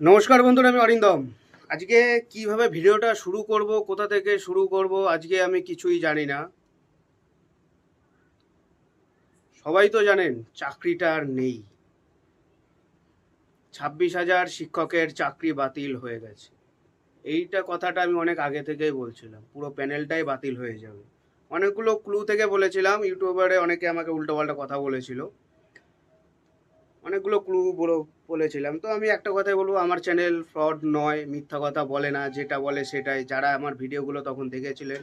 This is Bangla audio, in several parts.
নমস্কার বন্ধুরা, আমি অরিন্দম। আজকে কীভাবে ভিডিওটা শুরু করব, কোথা থেকে শুরু করব, আজকে আমি কিছুই জানি না। সবাই তো জানেন, চাকরিটা আর নেই। ছাব্বিশ হাজার শিক্ষকের চাকরি বাতিল হয়ে গেছে। এইটা কথাটা আমি অনেক আগে থেকেই বলছিলাম, পুরো প্যানেলটাই বাতিল হয়ে যাবে। অনেকগুলো ক্লু থেকে বলেছিলাম, ইউটিউবারে অনেকে আমাকে উল্টোপাল্টা কথা বলেছিল। অনেকগুলো ক্লু বলেছিলাম। তো আমি একটা কথাই বলব, আমার চ্যানেল ফ্রড নয়, মিথ্যা কথা বলে না, যেটা বলে সেটাই। যারা আমার ভিডিওগুলো তখন দেখেছিলেন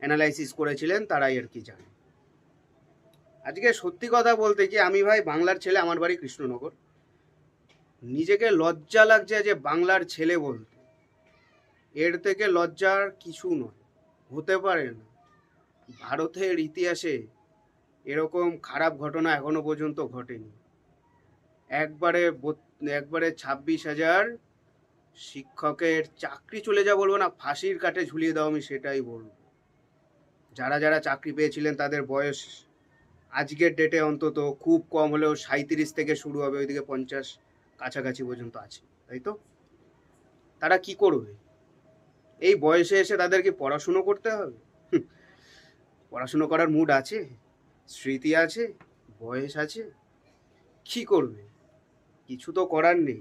অ্যানালাইসিস করেছিলেন, তারাই আর কি জানে। আজকে সত্যি কথা বলতে কি, আমি ভাই বাংলার ছেলে, আমার বাড়ি কৃষ্ণনগর। নিজেকে লজ্জা লাগছে যে বাংলার ছেলে বলতে। এর থেকে লজ্জার কিছু নয়, হতে পারে না। ভারতের ইতিহাসে এরকম খারাপ ঘটনা এখনও পর্যন্ত ঘটেনি। একবারে একবারে ছাব্বিশ হাজার শিক্ষকের চাকরি চলে যা বলব না, ফাঁসির কাটে ঝুলিয়ে দাও আমি সেটাই বলব। যারা যারা চাকরি পেয়েছিলেন তাদের বয়স আজকের ডেটে অন্তত খুব কম হলেও সাঁত্রিশ থেকে শুরু হবে, ওইদিকে পঞ্চাশ কাছাকাছি পর্যন্ত আছে, তাই তো? তারা কি করবে? এই বয়সে এসে তাদের কি পড়াশুনো করতে হবে? পড়াশুনো করার মুড আছে, স্মৃতি আছে, বয়স আছে, কি করবে? কিছু তো করার নেই।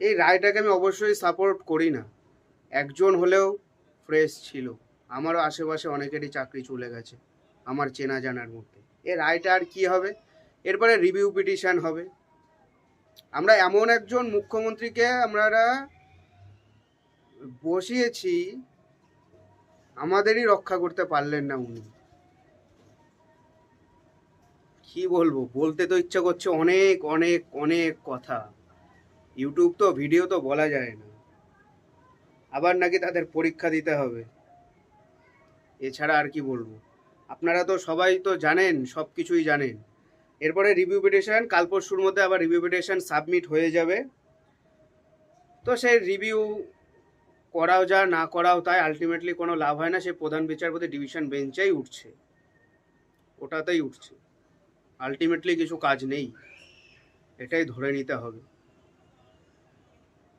এই রায়টাকে আমি অবশ্যই সাপোর্ট করি না। একজন হলেও ফ্রেশ ছিল। আমারও আশেপাশে অনেকেরই চাকরি চলে গেছে, আমার চেনা জানার মধ্যে। এ রায়টা আর কী হবে? এরপরে রিভিউ পিটিশান হবে। আমরা এমন একজন মুখ্যমন্ত্রীকে আমরা বসিয়েছি, আমাদেরই রক্ষা করতে পারলেন না উনি। কি বলব? বলতে তো ইচ্ছা করছে অনেক অনেক অনেক কথা। ইউটিউব তো ভিডিও তো বলা যায় না। আবার নাকি তাদের পরীক্ষা দিতে হবে। এছাড়া আর কি বলব? আপনারা তো সবাই তো জানেন, সব কিছুই জানেন। এরপরে রিভিউ পিটিশন কাল পরশুর মধ্যে আবার রিভিউ পিটিশন সাবমিট হয়ে যাবে। তো সেই রিভিউ করাও যা, না করাও তাই আলটিমেটলি কোনো লাভ হয় না। সে প্রধান বিচারপতি ডিভিশন বেঞ্চেই উঠছে। ওটাতেই উঠছে। আলটিমেটলি কিছু কাজ নেই। এটাই ধরে নিতে হবে।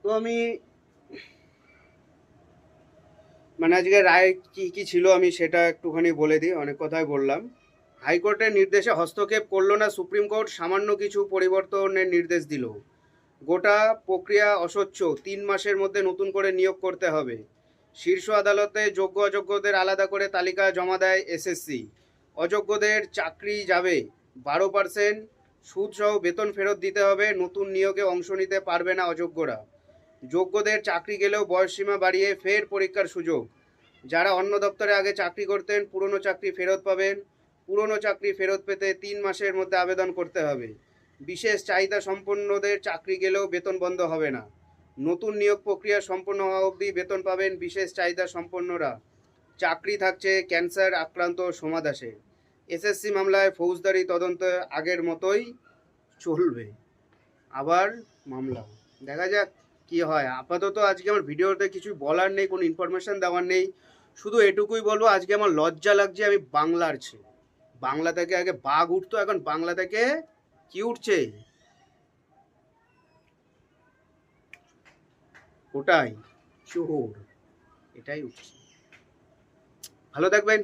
তো আমি মানে আজকে রায় কি কি ছিল আমি সেটা একটুখানি বলে দিই, অনেক কথাই বললাম। হাইকোর্টের নির্দেশে হস্তক্ষেপ করল না, সুপ্রিম কোর্ট সামান্য কিছু পরিবর্তনের নির্দেশ দিল। গোটা প্রক্রিয়া অস্বচ্ছ, তিন মাসের মধ্যে নতুন করে নিয়োগ করতে হবে। শীর্ষ আদালতে যোগ্য অযোগ্যদের আলাদা করে তালিকা জমা দেয় এসএসসি। অযোগ্যদের চাকরি যাবে বারো পার্সেন্ট সুদসহ বেতন ফেরত দিতে হবে, নতুন নিয়োগে অংশ নিতে পারবে না অযোগ্যরা। যোগ্যদের চাকরি গেলেও বয়সসীমা বাড়িয়ে ফের পরীক্ষার সুযোগ। যারা অন্য দপ্তরে আগে চাকরি করতেন, পুরনো চাকরি ফেরত পাবেন। পুরনো চাকরি ফেরত পেতে তিন মাসের মধ্যে আবেদন করতে হবে। বিশেষ চাহিদা সম্পন্নদের চাকরি গেলেও বেতন বন্ধ হবে না। নতুন নিয়োগ প্রক্রিয়া সম্পন্ন হওয়া অবধি বেতন পাবেন বিশেষ চাহিদা সম্পন্নরা। চাকরি থাকছে ক্যান্সার আক্রান্ত সোমা দাসের। এসএসসি মামলায় ফৌজদারি তদন্ত আগের মতোই চলবে। আবার মামলা। দেখা যাক কি হয়। আপাতত আজকে আমার ভিডিওতে কিছু বলার নেই, কোনো ইনফরমেশন দেওয়ার নেই। শুধু এটুকুই বলব, আজকে আমার লজ্জা লাগছে, আমি বাংলার ছেলে। বাংলা থেকে আগে বাঘ উঠতো, এখন বাংলা থেকে কি উঠছে? ওটাই চোর। এটাই উঠছে। ভালো থাকবেন।